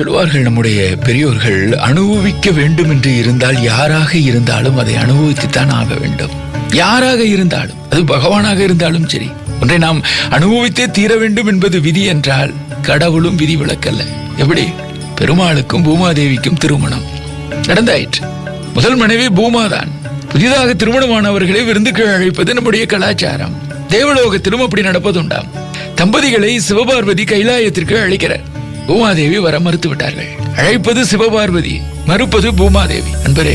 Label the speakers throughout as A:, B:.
A: சொல்லுவார்கள் நம்முடைய பெரியோர்கள் அனுபவிக்க வேண்டும் என்று இருந்தால் யாராக இருந்தாலும் அதை அனுபவித்துத்தான் ஆக வேண்டும். யாராக இருந்தாலும் அது பகவானாக இருந்தாலும் சரி. ஒன்றை நாம் அனுபவித்தே தீர வேண்டும் என்பது விதி என்றால் கடவுளும் விதி விளக்கல்ல எப்படி? பெருமாளுக்கும் பூமாதேவிக்கும் திருமணம். நடந்தாயிற்று. முதல் மனைவி பூமாதான். புதிதாக திருமணமானவர்களை விருந்துக்கு அழைப்பது நம்முடைய கலாச்சாரம். தேவலோகத்திலும் அப்படி நடப்பதுண்டாம். தம்பதிகளை சிவபார்வதி கைலாயத்திற்கு அழைக்கிறார். பூமாதேவி வர மறுத்து விட்டார்கள் அழைப்பது சிவபார்வதி மறுப்பது பூமாதேவி. அன்பரே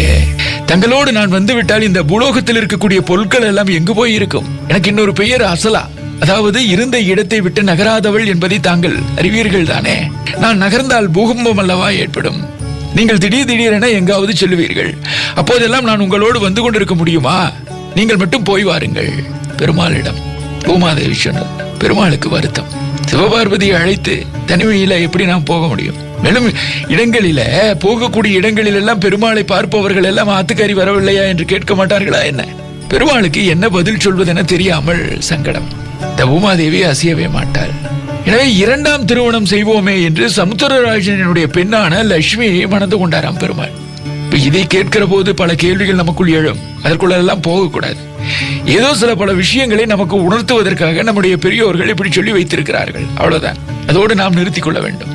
A: தங்களோடு நான் வந்துவிட்டால் இந்த பூலோகத்தில் இருக்கக்கூடிய பொருட்கள் எல்லாம் எங்கு போய் இருக்கும் எனக்கு இன்னொரு பெயர் அசலா. அதாவது இருந்த இடத்தை விட்டு நகராதவள் என்பதை தாங்கள் அறிவீர்கள் தானே? நான் நகர்ந்தால் பூகம்பம் அல்லவா ஏற்படும்? நீங்கள் திடீர் திடீரென எங்காவது செல்லுவீர்கள். அப்போதெல்லாம் நான் உங்களோடு வந்து கொண்டிருக்க முடியுமா? நீங்கள் மட்டும் போய் வாருங்கள். பெருமாளிடம். பூமாதேவி சொன்னது. பெருமாளுக்கு வருத்தம். சிவபார்வதியை அழைத்து தனிமையில எப்படி நாம் போக முடியும்? மேலும் இடங்களில போகக்கூடிய இடங்களில் எல்லாம் பெருமாளை பார்ப்பவர்கள் எல்லாம் ஆத்துக்காரி வரவில்லையா என்று கேட்க மாட்டார்களா என்ன? பெருமாளுக்கு என்ன பதில் சொல்வதென தெரியாமல் சங்கடம். இந்த உமாதேவி அசையவே மாட்டாள். எனவே இரண்டாம் திருமணம் செய்வோமே என்று சமுத்திரராஜனுடைய பெண்ணான லட்சுமியை மணந்து கொண்டாராம் பெருமாள். இதை கேட்கிற போது பல கேள்விகள் நமக்குள் எழும். அதற்குள்ளெல்லாம் போகக்கூடாது. ஏதோ சில பல விஷயங்களை நமக்கு உணர்த்துவதற்காக நம்முடைய பெரியோர்கள் இப்படி சொல்லி வைத்திருக்கிறார்கள். அவ்வளவுதான். அதோடு நாம் நிறுத்திக் கொள்ள வேண்டும்.